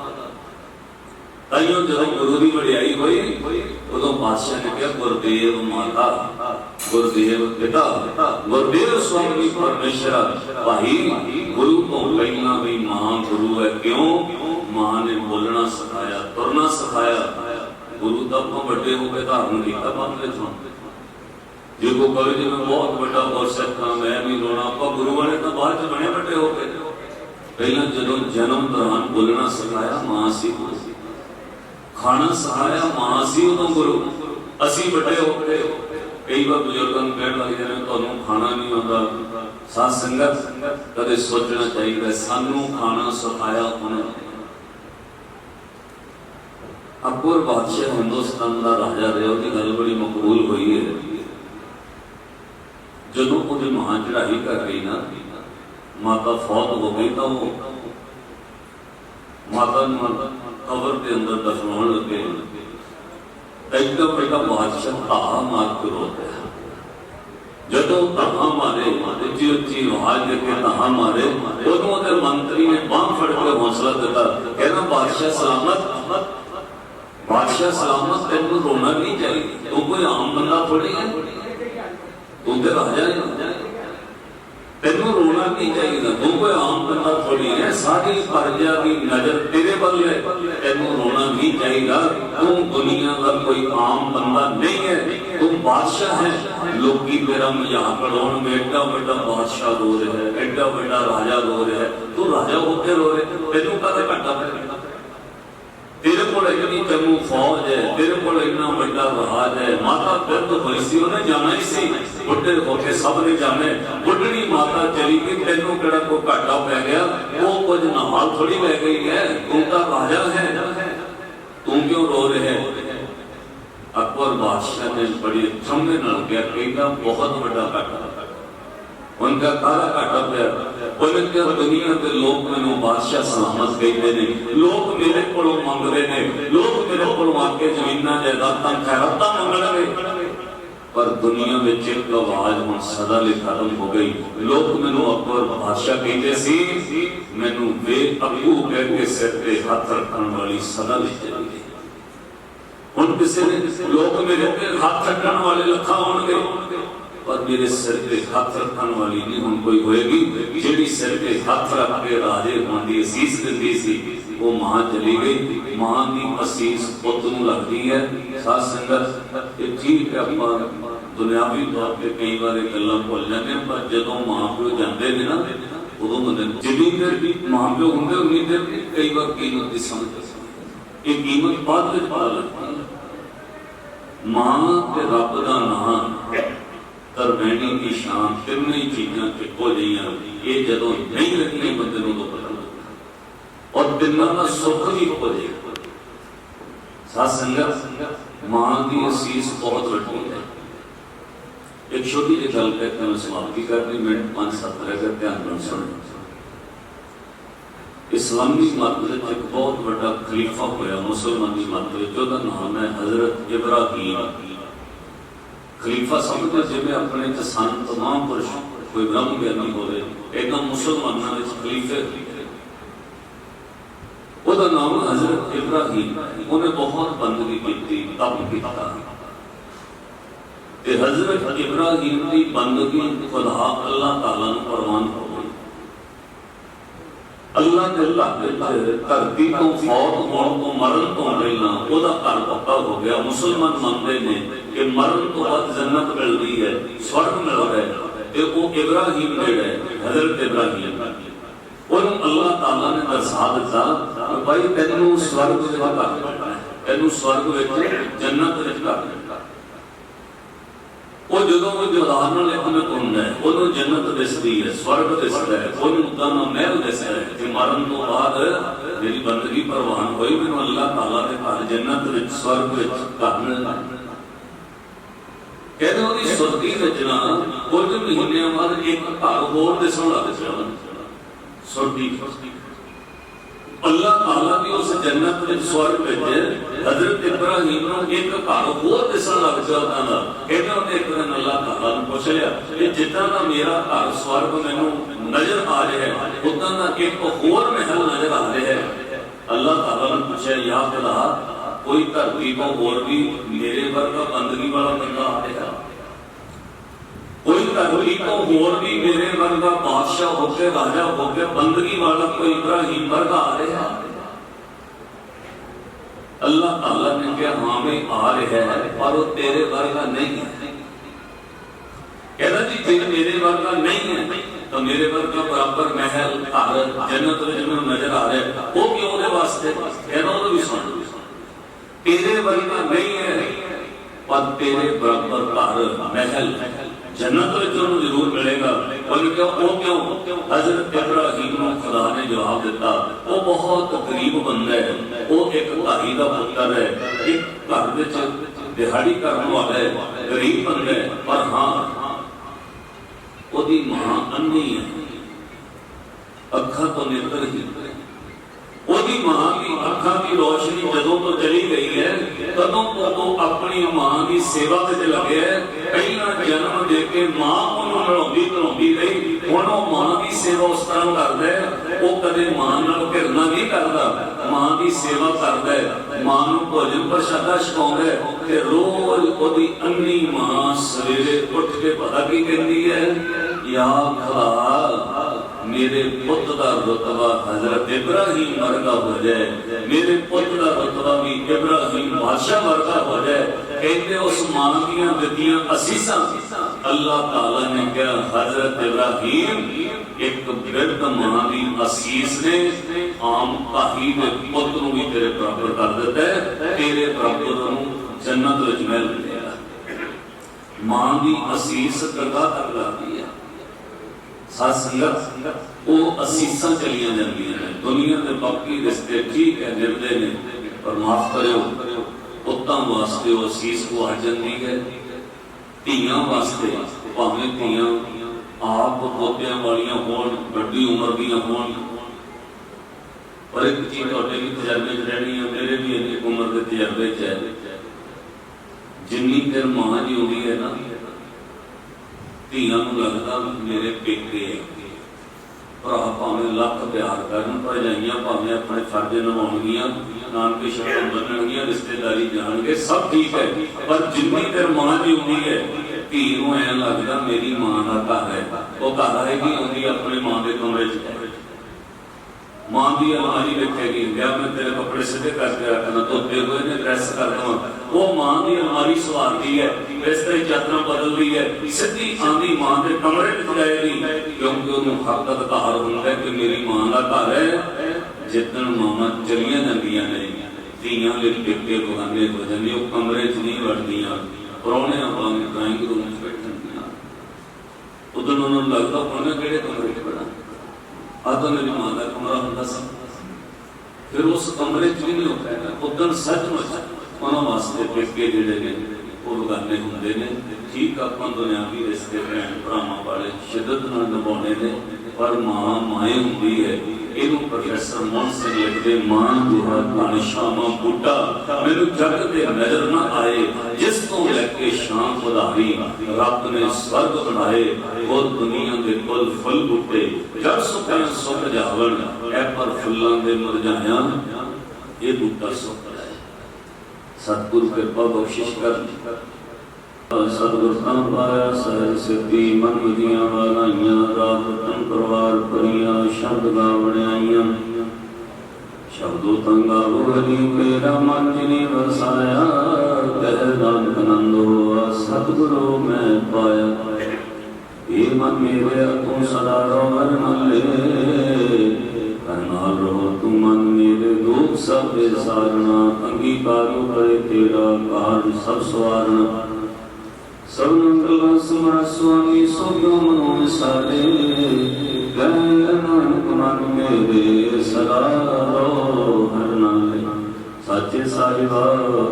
ਤਾਈਓ ਜਦੋਂ ਗੁਰੂ ਦੀ ਵਡਿਆਈ ਹੋਈ, ਉਦੋਂ ਪਾਤਸ਼ਾਹ ਨੇ ਕਿਹਾ, ਗੁਰਦੇਵ ਮਾਤਾ, ਗੁਰਦੇਵ ਪਿਤਾ, ਗੁਰਦੇਵ ਸਵਾਮੀ ਪਰਮੇਸ਼ਰ, ਭਾਈ, ਗੁਰੂ ਤੋਂ ਪਹਿਲਾਂ ਵੀ ਮਾਂ ਗੁਰੂ ਹੈ। ਕਿਉਂ? ਮਾਂ ਨੇ ਬੋਲਣਾ ਸਿਖਾਇਆ, ਤੁਰਨਾ ਸਿਖਾਇਆ। ਗੁਰੂ ਤਾਂ ਆਪਾਂ ਵੱਡੇ ਹੋ ਕੇ ਧਾਰਨ ਕੀਤਾ ਮੰਨ ਤੋਂ ਜੇ ਕੋ ਕਹੇ ਜੀ, ਮੈਂ ਬਹੁਤ ਵੱਡਾ ਗੁਰਸਿੱਖ ਹਾਂ ਮੈਂ ਵੀ ਰੋਣਾ, ਆਪਾਂ ਗੁਰੂ ਵਾਲੇ ਤਾਂ ਬਾਅਦ ਚ ਬਣੇ ਵੱਡੇ ਹੋ ਕੇ। ਪਹਿਲਾਂ ਜਦੋਂ ਜਨਮ ਦੌਰਾਨ ਬੋਲਣਾ ਸਿਖਾਇਆ, ਮਾਂ ਸੀ ਗੁਰੂ ਖਾਣਾ ਸਿਖਾਇਆ ਮਾਂ ਸੀ ਅਸੀਂ ਵੱਡੇ ਹੋ ਕੇ ਕਈ ਵਾਰ ਬਜ਼ੁਰਗਾਂ ਨੂੰ ਕਹਿਣ ਲੱਗ ਜਾਂਦੇ ਤੁਹਾਨੂੰ ਖਾਣਾ ਨਹੀਂ ਆਉਂਦਾ। ਸਾਧ ਸੰਗਤ, ਕਦੇ ਸੋਚਣਾ ਚਾਹੀਦਾ ਸਾਨੂੰ ਖਾਣਾ ਸਿਖਾਇਆ ਉਹਨਾਂ ਅਕਬਰ ਬਾਦਸ਼ਾਹ ਹਿੰਦੁਸਤਾਨ ਦਾ ਰਾਜਾ ਰਿਹਾ, ਉਹਦੀ ਗੱਲ ਬੜੀ ਮਕਬੂਲ ਹੋਈ ਹੈ। ਜਦੋਂ ਉਹਦੀ ਮਾਂ ਚੜਾਈ ਕਰ ਗਈ ਨਾ, ਮਾਤਾ ਫੌਤ ਹੋ ਗਈ ਤਾਂ ਉਹ ਮਾਤਾ ਨੂੰ ਕਬਰ ਦੇ ਅੰਦਰ ਦਫਨਾਉਣ ਲੱਗੇ। ਐਡਾ ਵੱਡਾ ਬਾਦਸ਼ਾਹ ਧਾਹਾ ਮਾਰ ਕੇ ਰੋ ਜਦੋਂ ਧਾਹਾ ਮਾਰੇ ਉੱਚੀ ਉੱਚੀ ਆਵਾਜ਼ ਦੇ ਕੇ ਧਾਹਾ ਮਾਰੇ, ਉਦੋਂ ਉਹਦੇ ਮੰਤਰੀ ਨੇ ਬਾਹ ਫੜ ਕੇ ਹੌਸਲਾ ਦਿੱਤਾ। ਕਹਿੰਦਾ, ਬਾਦਸ਼ਾਹ ਸਲਾਮਤ ਬਾਦਸ਼ਾਹ ਸਲਾਮਤ, ਤੈਨੂੰ ਰੋਣਾ ਨਹੀਂ ਚਾਹੀਦਾ। ਤੂੰ ਕੋਈ ਆਮ ਬੰਦਾ ਥੋੜੀ ਹੈ? ਤੂੰ ਤੇ ਰਾਜਾ ਹੈ। ਤੈਨੂੰ ਰੋਣਾ ਨਹੀਂ ਚਾਹੀਦਾ? ਤੂੰ ਕੋਈ ਆਮ ਬੰਦਾ ਥੋੜੀ ਹੈ ਸਾਰੀ ਪ੍ਰਜਾ ਦੀ ਨਜ਼ਰ ਤੇਰੇ ਵੱਲ ਹੈ ਤੈਨੂੰ ਰੋਣਾ ਨਹੀਂ ਚਾਹੀਦਾ? ਤੂੰ ਦੁਨੀਆ ਦਾ ਕੋਈ ਆਮ ਬੰਦਾ ਨਹੀਂ ਹੈ ਤੂੰ ਬਾਦਸ਼ਾਹ ਹੈ ਲੋਕੀ ਤੇਰਾ ਮਜ਼ਾਕ ਉਡਾਉਣ ਵਿੱਚ ਐਡਾ ਵੱਡਾ ਬਾਦਸ਼ਾਹ ਰੋ ਰਿਹਾ ਹੈ ਐਡਾ ਵੱਡਾ ਰਾਜਾ ਰੋ ਰਿਹਾ ਹੈ ਤੂੰ ਰਾਜਾ ਹੋ ਕੇ ਰੋ ਰਿਹਾ ਤੈਨੂੰ ਕਦੇ ਘਾਟਾ ਪੈ ਤੇਰੇ ਕੋਲ ਇੰਨੀ ਤੈਨੂੰ ਫੌਜ ਹੈ, ਤੇਰੇ ਕੋਲ ਇੰਨਾ ਵੱਡਾ ਰਾਜ ਹੈ, ਮਾਤਾ ਬਿਰਧ ਹੋਈ ਸੀ, ਉਹਨੇ ਜਾਣਾ ਹੀ ਸੀ। ਬੁੱਢੇ ਹੋ ਕੇ ਸਭ ਨੇ ਜਾਣੇ ਬੁੱਢੜੀ ਮਾਤਾ ਚਲੀ ਗਈ, ਤੈਨੂੰ ਕਿਹੜਾ ਕੋਈ ਘਾਟਾ ਪੈ ਗਿਆ? ਉਹ ਕੁਝ ਨਾਲ ਥੋੜੀ ਲੈ ਗਈ ਹੈ, ਤੂੰ ਤਾਂ ਰਾਜਾ ਹੈ। ਤੂੰ ਕਿਉਂ ਰੋ ਰਿਹਾ ਅਕਬਰ ਬਾਦਸ਼ਾਹ ਨੇ ਬੜੀ ਸਮਝ ਨਾਲ ਕਿਹਾ, ਕਹਿੰਦਾ ਬਹੁਤ ਵੱਡਾ ਘਾਟਾ। ان کا کالا کاٹا پیا۔ ان کے دنیا کے لوگ میں بادشاہ سلامت کہتے نہیں لوگ میرے کو منگ رہے ہیں۔ لوگ میرے کو آ کے زمینہ جائیداداں خیراتاں منگ رہے پر دنیا میں چل کا آج ہوں صدا لی ختم ہو گئی۔ لوگ میں نو اکبر بادشاہ کہتے سی میں نو بے ابو کہہ کے سر پہ ہاتھ رکھن والی صدا لی چلی گئی ان کسی نے لوگ میرے ہاتھ رکھن والے لکھا ہون گئے ਪਰ ਮੇਰੇ ਸਿਰ ਤੇ ਹੱਥ ਰੱਖਣ ਵਾਲੀ ਨਹੀਂ ਹੁਣ ਕੋਈ ਹੋਏਗੀ। ਜਿਹੜੀ ਸਿਰ ਤੇ ਹੱਥ ਰੱਖ ਕੇ ਰਾਜੇ ਹੋਣ ਦੀ ਅਸੀਸ ਦਿੰਦੀ ਸੀ, ਉਹ ਮਾਂ ਚਲੀ ਗਈ। ਮਾਂ ਦੀ ਅਸੀਸ ਪੁੱਤ ਨੂੰ ਲੱਗਦੀ ਹੈ। ਸਾਧ ਸੰਗਤ, ਇਹ ਠੀਕ ਹੈ, ਆਪਾਂ ਦੁਨਿਆਵੀ ਤੌਰ ਤੇ ਕਈ ਵਾਰ ਇਹ ਗੱਲਾਂ ਭੁੱਲ ਜਾਂਦੇ ਪਰ ਜਦੋਂ ਮਾਂ ਪਿਓ ਜਾਂਦੇ ਨੇ ਨਾ, ਉਦੋਂ ਬੰਦੇ ਜਿੰਨੀ ਦੇਰ ਵੀ ਮਾਂ ਪਿਓ ਹੁੰਦੇ, ਉਨੀ ਦੇਰ ਕਈ ਵਾਰ ਕੀਮਤ ਦੀ ਸਮਝ ਇਹ ਕੀਮਤ ਬਾਅਦ ਵਿੱਚ ਪਤਾ ਲੱਗਦੀ ਮਾਂ ਤੇ ਰੱਬ ਦਾ ਨਾਮ ਤਰਵੈਣੀ ਦੀ ਸ਼ਾਨ ਤਿੰਨੇ ਚੀਜ਼ਾਂ ਇੱਕੋ ਜਿਹੀਆਂ ਇਹ ਜਦੋਂ ਨਹੀਂ ਲੱਗੀਆਂ ਬੰਦੇ ਨੂੰ ਤਾਂ ਪਤਾ ਲੱਗਦਾ। ਔਰ ਤਿੰਨਾਂ ਦਾ ਸੁੱਖ ਵੀ ਇੱਕੋ ਜਿਹਾ ਸਾਧ ਸੰਗਤ, ਮਾਂ ਦੀ ਅਸੀਸ ਬਹੁਤ ਵੱਡੀ ਹੈ। ਇੱਕ ਛੋਟੀ ਜਿਹੀ ਗੱਲ ਕਹਿ ਕੇ ਮੈਂ ਸਮਾਪਤੀ ਕਰਨੀ ਮਿੰਟ ਪੰਜ ਸੱਤ ਰਹਿ ਗਏ ਧਿਆਨ ਨਾਲ ਸੁਣੋ ਇਸਲਾਮੀ ਮਤ ਵਿੱਚ ਇੱਕ ਬਹੁਤ ਵੱਡਾ ਖਲੀਫਾ ਹੋਇਆ, ਮੁਸਲਮਾਨੀ ਮਤ ਵਿੱਚ। ਉਹਦਾ ਨਾਮ ਹੈ ਹਜ਼ਰਤ ਇਬਰਾਹੀਮ। ਖਲੀਫਾ ਸਮਝਦੇ ਜਿਵੇਂ ਆਪਣੇ ਚ ਸੰਤ ਮਹਾਂਪੁਰਸ਼ ਕੋਈ ਬ੍ਰਹਮ ਗਿਆਨੀ ਹੋਵੇ ਇਦਾਂ ਮੁਸਲਮਾਨਾਂ ਵਿੱਚ ਖਲੀਫੇ। ਉਹਦਾ ਨਾਮ ਹਜ਼ਰਤ ਇਬਰਾਹੀਮ, ਉਹਨੇ ਬਹੁਤ ਬੰਦਗੀ ਕੀਤੀ, ਤਪ ਕੀਤਾ। ਤੇ ਹਜ਼ਰਤ ਇਬਰਾਹੀਮ ਦੀ ਬੰਦਗੀ ਖੁਦਾ ਅੱਲਾਹ ਤਾਲਾ ਨੂੰ ਪ੍ਰਵਾਨ ਹੋ ਗਈ। ਅੱਲਾਹ ਦੇ ਹੱਕ ਵਿੱਚ ਧਰਤੀ ਤੋਂ ਫੌਤ ਹੋਣ ਤੋਂ ਮਰਨ ਤੋਂ ਪਹਿਲਾਂ ਉਹਦਾ ਘਰ ਪੱਕਾ ਹੋ ਗਿਆ, ਮੁਸਲਮਾਨ ਮੰਨਦੇ ਨੇ। ਕਿ ਮਰਨ ਤੋਂ ਬਾਅਦ ਜੰਨਤ ਮਿਲਦੀ ਹੈ, ਸਵਰਗ ਮਿਲਦਾ ਹੈ ਤੇ ਉਹ ਇਬਰਾਹੀਮ ਜਿਹੜਾ ਹੈ, ਹਜ਼ਰਤ ਇਬਰਾਹੀਮ। ਉਹਨੂੰ ਅੱਲਾਹ ਤਾਲਾ ਨੇ ਦਰਸਾ ਦਿੱਤਾ ਕਿ ਭਾਈ ਤੈਨੂੰ ਸਵਰਗ ਵਿੱਚ ਘਰ ਤੈਨੂੰ ਸਵਰਗ ਵਿੱਚ ਜੰਨਤ ਵਿੱਚ ਘਰ ਉਹ ਜਦੋਂ ਉਹ ਜਵਾਨ ਨਾਲ ਲਿਖਣ ਹੁੰਦਾ ਹੈ, ਉਹਨੂੰ ਜੰਨਤ ਦਿਸਦੀ ਹੈ, ਸਵਰਗ ਦਿਸਦਾ ਹੈ, ਉਹਨੂੰ ਤਾਂ ਮਹਿਲ ਦਿਸਦਾ ਹੈ ਕਿ ਮਰਨ ਤੋਂ ਬਾਅਦ ਮੇਰੀ ਬੰਦਗੀ ਪ੍ਰਵਾਨ ਹੋਈ, ਮੈਨੂੰ ਅੱਲਾਹ ਤਾਲਾ ਦੇ ਘਰ ਜੰਨਤ ਵਿੱਚ, ਸਵਰਗ ਵਿੱਚ ਘਰ ਮਿਲਦਾ ਕਹਿੰਦੇ ਉਹਦੀ ਸੁਰਤੀ ਰਚਨਾ ਕੁਝ ਮਹੀਨਿਆਂ ਬਾਅਦ ਇੱਕ ਘਰ ਹੋਰ ਦਿਸਣ ਲੱਗ ਪਿਆ ਸੁਰਤੀ। ਅੱਲਾਹ ਤਾਲਾ ਦੀ ਉਸ ਜੰਨਤ ਵਿੱਚ ਸਵਰਗ ਵਿੱਚ ਹਜ਼ਰਤ ਇਬਰਾਹੀਮ ਨੂੰ ਇੱਕ ਘਰ ਹੋਰ ਦਿਸਣ ਲੱਗ ਪਿਆ ਉਹਨਾਂ ਦਾ ਕਹਿੰਦੇ ਉਹਨੇ ਇੱਕ ਦਿਨ ਅੱਲਾਹ ਤਾਲਾ ਨੂੰ ਪੁੱਛ ਲਿਆ ਕਿ ਜਿੱਦਾਂ ਦਾ ਮੇਰਾ ਘਰ ਸਵਰਗ ਮੈਨੂੰ ਨਜ਼ਰ ਆ ਰਿਹਾ ਹੈ, ਉਦਾਂ ਦਾ ਇੱਕ ਹੋਰ ਮਹਿਲ ਨਜ਼ਰ ਆ ਰਿਹਾ ਹੈ। ਅੱਲਾਹ ਤਾਲਾ ਨੇ ਪੁੱਛਿਆ, ਯਾ ਖੁਦਾ ਕੋਈ ਧਰਤੀ ਤੋਂ ਹੋਰ ਵੀ ਮੇਰੇ ਵਰਗਾ ਬੰਦਗੀ ਵਾਲਾ ਬੰਦਾ ਆ ਰਿਹਾ ਕੋਈ ਧਰਤੀ ਤੋਂ ਹੋਰ ਵੀ ਮੇਰੇ ਵਰਗਾ ਬਾਦਸ਼ਾਹ ਹੋ ਕੇ ਰਾਜਾ ਹੋ ਕੇ ਬੰਦਗੀ ਵਾਲਾ ਕੋਈ ਇਬਰਾਹੀਮ ਵਰਗਾ ਆ ਰਿਹਾ ਅੱਲਾਹ ਤਾਲਾ ਨੇ ਕਿਹਾ ਹਾਂ ਮੈਂ ਆ ਰਿਹਾ ਹੈ ਪਰ ਉਹ ਤੇਰੇ ਵਰਗਾ ਨਹੀਂ ਹੈ ਕਹਿੰਦਾ ਜੀ ਜੇ ਮੇਰੇ ਵਰਗਾ ਨਹੀਂ ਹੈ ਤਾਂ ਮੇਰੇ ਵਰਗਾ ਬਰਾਬਰ ਮਹਿਲ ਘਰ ਜੰਨਤ ਵਿੱਚ ਮੈਨੂੰ ਨਜ਼ਰ ਆ ਰਿਹਾ ਉਹ ਕਿਉਂ ਉਹਦੇ ਵਾਸਤੇ ਕਹਿੰਦਾ ਉਹ ਵੀ ਸੁਣ ਤੇਰੇ ਵਰਗਾ ਨਹੀਂ ਹੈ। ਪਰ ਤੇਰੇ ਬਰਾਬਰ ਘਰ ਮਹਿਲ। ਜੰਨਤ ਵਿੱਚ ਉਹਨੂੰ ਜ਼ਰੂਰ ਮਿਲੇਗਾ। ਉਹ ਕਿਉਂ ਉਹ ਕਿਉਂ? ਹਜ਼ਰਤ ਇਬਰਾਹੀਮ ਨੂੰ ਖੁਦਾ ਨੇ ਜਵਾਬ ਦਿੱਤਾ, ਉਹ ਬਹੁਤ ਗਰੀਬ ਬੰਦਾ ਹੈ। ਉਹ ਇੱਕ ਭਾਈ ਦਾ ਪੁੱਤਰ ਹੈ। ਇੱਕ ਘਰ ਵਿੱਚ ਦਿਹਾੜੀ ਕਰਨ ਵਾਲਾ ਹੈ। ਗਰੀਬ ਬੰਦਾ ਹੈ। ਪਰ ਹਾਂ, ਉਹਦੀ ਮਾਂ ਅੰਨੀ ਹੈ। ਅੱਖਾਂ ਤੋਂ ਨਿਰਭਰ ਹੀ ਉਹਦੀ ਮਾਂ ਦੀ ਅੱਖਾਂ ਦੀ ਰੋਸ਼ਨੀ ਜਦੋਂ ਤੋਂ ਚਲੀ ਗਈ ਹੈ, ਤਦੋਂ ਤੋਂ ਉਹ ਆਪਣੀ ਮਾਂ ਦੀ ਸੇਵਾ ਵਿੱਚ ਲੱਗਿਆ ਪਹਿਲਾਂ ਜਨਮ ਦੇ ਕੇ ਮਾਂ ਉਹਨੂੰ ਨਲਾਉਂਦੀ ਧਲਾਉਂਦੀ ਰਹੀ, ਹੁਣ ਉਹ ਮਾਂ ਦੀ ਸੇਵਾ ਉਸ ਤਰ੍ਹਾਂ ਕਰਦਾ ਹੈ। ਉਹ ਕਦੇ ਮਾਂ ਨਾਲ ਘਿਰਣਾ ਨਹੀਂ ਕਰਦਾ, ਮਾਂ ਦੀ ਸੇਵਾ ਕਰਦਾ ਹੈ। ਮਾਂ ਨੂੰ ਭੋਜਨ ਪ੍ਰਸ਼ਾਦਾ ਛਕਾਉਂਦਾ ਹੈ ਤੇ ਰੋਜ਼ ਉਹਦੀ ਅੰਨੀ ਮਾਂ ਸਵੇਰੇ ਉੱਠ ਕੇ ਪਤਾ ਕੀ ਕਹਿੰਦੀ ਹੈ ਯਾ ਖੁਦਾ ਮੇਰੇ ਪੁੱਤ ਦਾ ਰਤਬਾ ਹਜ਼ਰਤ ਇਬਰਾਹੀਮ ਵਰਗਾ ਹੋ ਜਾਏ ਮੇਰੇ ਪੁੱਤ ਦਾ ਰਤਬਾ ਵੀ ਇਬਰਾਹੀਮ ਬਾਦਸ਼ਾਹ ਵਰਗਾ ਹੋ ਜਾਏ ਕਹਿੰਦੇ ਉਸ ਮਾਂ ਦੀਆਂ ਦਿੱਤੀਆਂ ਅਸੀਸਾਂ ਅੱਲਾਹ ਤਾਲਾ ਨੇ ਕਿਹਾ ਹਜ਼ਰਤ ਇਬਰਾਹੀਮ ਇੱਕ ਬਿਰਧ ਮਾਂ ਦੀ ਅਸੀਸ ਨੇ ਆਮ ਭਾਈ ਦੇ ਪੁੱਤ ਨੂੰ ਵੀ ਤੇਰੇ ਬਰਾਬਰ ਕਰ ਦਿੱਤਾ ਹੈ ਤੇਰੇ ਬਰਾਬਰ ਨੂੰ ਜੰਨਤ ਵਿੱਚ ਮਿਲ ਗਿਆ ਮਾਂ ਦੀ ਅਸੀਸ ਦਰਗਾਹ ਤੱਕ ਲੱਗਦੀ ਹੈ ਸਾਧ ਸੰਗਤ, ਉਹ ਅਸੀਸਾਂ ਚਲੀਆਂ ਜਾਂਦੀਆਂ ਨੇ। ਦੁਨੀਆ ਦੇ ਬਾਕੀ ਰਿਸ਼ਤੇ ਠੀਕ ਹੈ, ਨਿਰਦੇ ਨੇ, ਪਰ ਮਾਫ ਕਰਿਓ। ਪੁੱਤਾਂ ਵਾਸਤੇ ਉਹ ਅਸੀਸ ਕੋ ਆ ਜਾਂਦੀ ਹੈ। ਧੀਆਂ ਵਾਸਤੇ, ਭਾਵੇਂ ਧੀਆਂ ਆਪ ਪੋਤਿਆਂ ਵਾਲੀਆਂ ਹੋਣ, ਵੱਡੀ ਉਮਰ ਦੀਆਂ ਹੋਣ। ਪਰ ਇੱਕ ਚੀਜ਼ ਤੁਹਾਡੇ ਵੀ ਤਜਰਬੇ 'ਚ ਰਹਿਣੀ ਹੈ, ਮੇਰੇ ਵੀ ਇੰਨੀ ਉਮਰ ਦੇ ਤਜਰਬੇ 'ਚ ਹੈ। ਜਿੰਨੀ ਦੇਰ ਮਾਂ ਜੀ ਹੁੰਦੀ ਹੈ ਨਾ ਧੀਆਂ ਨੂੰ ਲੱਗਦਾ ਵੀ ਮੇਰੇ ਪੇਕੇ ਹੈ ਭਰਾ ਭਾਵੇਂ ਲੱਖ ਪਿਆਰ ਕਰਨ ਭਰਜਾਈਆਂ ਭਾਵੇਂ ਆਪਣੇ ਫਰਜ਼ ਨਿਭਾਉਣਗੀਆਂ, ਨਾਨਕੇ ਸ਼ਬਦ ਮੰਨਣਗੀਆਂ, ਰਿਸ਼ਤੇਦਾਰੀ ਜਾਣਗੇ, ਸਭ ਠੀਕ ਹੈ। ਪਰ ਜਿੰਨੀ ਦੇਰ ਮਾਂ ਜਿਉਂਦੀ ਹੈ, ਧੀ ਨੂੰ ਐ ਲੱਗਦਾ ਮੇਰੀ ਮਾਂ ਦਾ ਘਰ ਹੈ। ਉਹ ਘਰ ਆਏਗੀ ਉਹਦੀ ਆਪਣੇ ਮਾਂ ਦੇ ਕਮਰੇ 'ਚ। ਮਾਂ ਦੀ ਅਲਮਾਰੀ ਰੱਖੇਗੀ ਲਿਆ ਮੈਂ ਤੇਰੇ ਕੱਪੜੇ ਸਿੱਧੇ ਕਰਕੇ ਰੱਖਣਾ, ਧੋਤੇ ਹੋਏ ਨੇ ਪ੍ਰੈਸ ਕਰ ਦਵਾਂ ਉਹ ਮਾਂ ਦੀ ਅਲਮਾਰੀ ਸਵਾਰਦੀ ਹੈ। ਇਸ ਤਰ੍ਹਾਂ ਚਾਦਰਾਂ ਬਦਲਦੀ ਹੈ। ਸਿੱਧੀ ਆਂਦੀ ਮਾਂ ਦੇ ਕਮਰੇ ਵਿੱਚ ਜਾਏਗੀ ਕਿਉਂਕਿ ਉਹਨੂੰ ਹੱਕ ਅਧਿਕਾਰ ਹੁੰਦਾ ਹੈ ਕਿ ਮੇਰੀ ਮਾਂ ਦਾ ਘਰ ਹੈ। ਜਿੱਦਣ ਮਾਮਾ ਚਲੀਆਂ ਜਾਂਦੀਆਂ ਨੇ, ਧੀਆਂ ਦੇ ਟਿੱਕੇ ਬਗਾਨੇ ਹੋ ਜਾਂਦੇ, ਉਹ ਕਮਰੇ 'ਚ ਨਹੀਂ ਵੜਦੀਆਂ। ਪਰੌਣੇ ਆਪਾਂ ਡਰਾਇੰਗ ਰੂਮ 'ਚ ਬੈਠਣਗੀਆਂ। ਉਦੋਂ ਉਹਨਾਂ ਨੂੰ ਲੱਗਦਾ ਹੋਣਾ ਕਿਹੜੇ ਕਮਰੇ 'ਚ ਮੇਰੀ ਮਾਂ ਦਾ ਕਮਰਾ ਹੁੰਦਾ ਸੀ। ਫਿਰ ਉਸ ਕਮਰੇ 'ਚ ਵੀ ਨਹੀਂ ਹੋ ਪੈਣਾ ਉਦੋਂ ਸੱਚਮੁੱਚ ਉਹਨਾਂ ਵਾਸਤੇ ਪੇਕੇ ਜਿਹੜੇ ਨੇ, ਉਹ ਬਗਾਨੇ ਹੁੰਦੇ ਨੇ। ਠੀਕ ਆਪਾਂ ਦੁਨਿਆਵੀ ਰਿਸ਼ਤੇ ਭੈਣ ਭਰਾਵਾਂ ਵਾਲੇ, ਸ਼ਿੱਦਤ ਨਾਲ ਨਿਭਾਉਣੇ ਨੇ, ਪਰ ਮਾਂ ਮਾਏ ਹੁੰਦੀ ਹੈ। ਇਹਨੂੰ ਪ੍ਰੋਫੈਸਰ ਮੋਹਨ ਲਿਖਦੇ ਮਾਂ ਦੁਹਾ ਧਨ ਸ਼ਾਮਾ ਬੂਟਾ ਮੈਨੂੰ ਜਗ ਦੇ ਨਜ਼ਰ ਨਾ ਆਏ, ਜਿਸ ਤੋਂ ਲੈ ਕੇ ਸ਼ਾਮ ਵਧਾਰੀ ਰੱਬ ਨੇ ਸਵਰਗ ਬਣਾਏ, ਉਹ ਦੁਨੀਆ ਦੇ ਕੁੱਲ ਫੁੱਲ ਬੂਟੇ, ਜਦ ਸੁੱਕਿਆ ਸੁੱਕ ਜਾਵਣ ਐ ਪਰ ਫੁੱਲਾਂ ਦੇ ਮੁਰਝਾਇਆ ਇਹ ਬੂਟਾ ਸੁੱਕ ਹੈ ਸਤਿਗੁਰੂ ਕਿਰਪਾ ਬਖਸ਼ਿਸ਼ ਕਰ ਸਤਿਗੁਰ ਤਾਂ ਪਾਇਆ ਸਹਿ ਸਿੱਧੀ ਮਨ ਵਿਦੀਆਂ ਵਾਲਾਈਆਂ ਰਾਤ ਪਰਵਾਰ ਪਰੀਆਂ ਸ਼ਬਦ ਗਾਵਣਾਈਆਂ ਸ਼ਬਦੋ ਤੰਗਾ ਬੋਲੀ ਮੇਰਾ ਮਨ ਜਿਨੇ ਵਸਾਇਆ ਕਹਿ ਨਾਨਕ ਨੰਦ ਸਤਿਗੁਰੂ ਮੈਂ ਪਾਇਆ। ਇਹ ਮਨ ਮੇਰੇ ਤੂੰ ਸਦਾ ਰੋ ਮੱਲੇ ਕਰਨਾਲ ਰੋ ਤੂੰ ਮਨ ਮੇਰੇ ਦੁੱਖ ਸਭ ਦੇ ਸਾਰਣਾ ਅੰਗੀਕਾਰੋ ਕਰੇ ਤੇਰਾ ਕਾਰਜ ਸਭ ਸਵਾਰਣਾ ਸਭ ਮੰਗਲ ਸਮਰ ਸੁਆਮੀ ਸੋਗਿਓ ਮਨੋ ਵਿਸਾਰੇ ਗੈ ਨਾਨਕ ਮਨ ਮੇਰੇ ਸਦਾ ਰੋ ਹਰ ਸਾਚੇ ਸਾਹਿਬਾ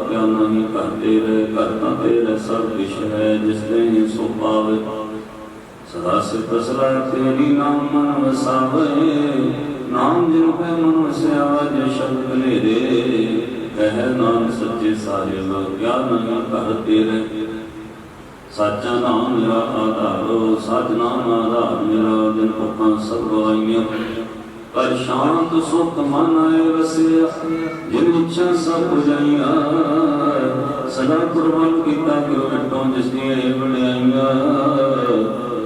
ਕਿਆ ਨਹੀਂ ਕਰਦੇ ਰਹਿ ਕਰਤਾ ਤੇਰੇ ਸਭ ਕਿਛ ਹੈ ਜਿਸ ਨੇ ਸੋ ਪਾਵੇ ਸਦਾ ਸਿਫਤ ਸਲਾਹ ਤੇਰੀ ਨਾਮ ਮਨ ਵਸਾਵੇ ਨਾਮ ਜਿਨ ਪੈ ਮਨ ਵਸਿਆ ਜੇ ਸ਼ਬਦ ਨੇਰੇ ਕਹਿ ਨਾਮ ਸੱਚੇ ਸਾਹਿਬ ਕਿਆ ਨਹੀਂ ਕਰਦੇ ਰਹਿ ਸਾਚਾ ਨਾਮ ਮੇਰਾ ਆਧਾਰੋ, ਸਚ ਆਧਾਰ ਮੇਰਾ ਦਿਨ ਪੱਖਾਂ ਸਭ ਗਵਾਈਆਂ ਪਰ ਸ਼ਾਂਤ ਸੁਖ ਮਨ ਆਏ ਵਸਿਆ, ਜਿਨ ਇੱਛਾ ਸਭ ਪੁਜਾਈਆਂ ਸਦਾ ਕੁਰਬਾਨ ਕੀਤਾ ਕਿਉ ਮਿਟੋ ਜਿਸ ਦੀਆਂ ਇਹ ਵਡਿਆਈਆਂ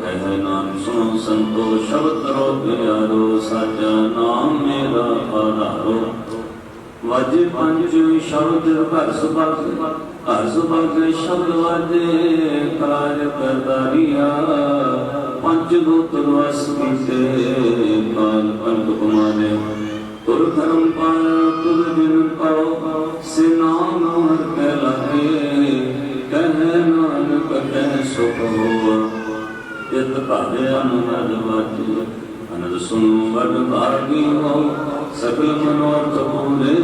ਕਹਿ ਨਾਮ ਸੁਣੋ ਸੰਤੋ, ਸ਼ਬਦ ਰੋ ਪਿਆਰੋ, ਸਾਚਾ ਨਾਮ ਮੇਰਾ ਆਧਾਰੋ। ਵਾਜੇ ਪੰਜ ਸ਼ਬਦ, ਘਰ ਸੁਭਾਗ ਘਰ ਸੁਭਾਗ ਸ਼ਬਦ ਵਾਜੇ ਕਾਜ ਕਰਦਾਰੀਆ ਪੰਜ ਗੋਤ ਵਸ ਕੀਤੇ ਕਾਲ ਪੰਜ ਕੁਮਾਰੇ। ਤੁਰ ਧਰਮ ਪਾਇਆ, ਤੁਰ ਜਿਨ ਪਾਓ, ਸੇ ਨਾਮ ਹਰ ਕੈ ਕਹਿ ਨਾਨਕ, ਕਹਿ ਸੁਖ ਹੋਆ। ਇਤ ਭਾਵੇ ਅਨੰਦ ਵਾਜੀ, ਅਨੰਦ ਸੁਨੋ ਵਡ ਭਾਗੀ ਹੋ ਸਕਲ ਮਨੋਰਥ ਪੂਰੇ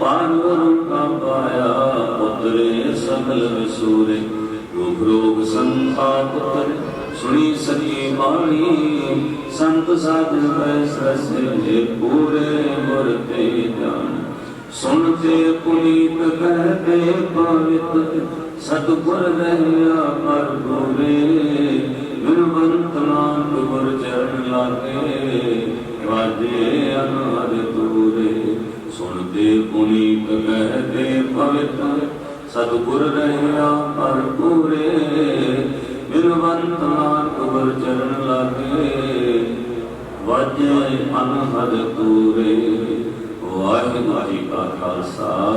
ਪਾਰਵਰੰ ਕਾ ਪਾਇਆ। ਪੁੱਤਰੇ ਸਗਲ ਵਿਸੂਰੇ ਰੋਗ ਰੋਗ ਸੰਤਾਪ ਪੁੱਤਰ ਸੁਣੀ ਸਕੀ ਬਾਣੀ, ਸੰਤ ਸਾਧ ਕੈ ਸਰਸੇ ਪੂਰੇ ਗੁਰ ਤੇ ਜਾਣ ਸੁਣਤੇ ਪੁਨੀਤ ਕਹਤੇ ਪਵਿੱਤ, ਸਤਿਗੁਰ ਰਹਿਆ ਪਰ ਗੋਰੇ। ਗੁਰਵੰਤ ਨਾਨਕ ਗੁਰ ਚਰਨ ਲਾਗੇ, ਵਾਜੇ ਅਨਹਦ ਤੂਰੇ ਸੁਣਤੇ ਪੁਨੀਤ ਕਹਤੇ ਪਵਿੱਤ ਸਤਿਗੁਰ ਰਹਿਆ ਪਰ ਪੂਰੇ ਗੁਰਵੰਤ ਨਾਨਕ ਗੁਰ ਚਰਨ ਲਾਗੇ। ਵਾਜੇ ਅਨਹਦ ਤੂਰੇ, ਵਾਹਿਗੁਰੂ ਜੀ ਕਾ ਖਾਲਸਾ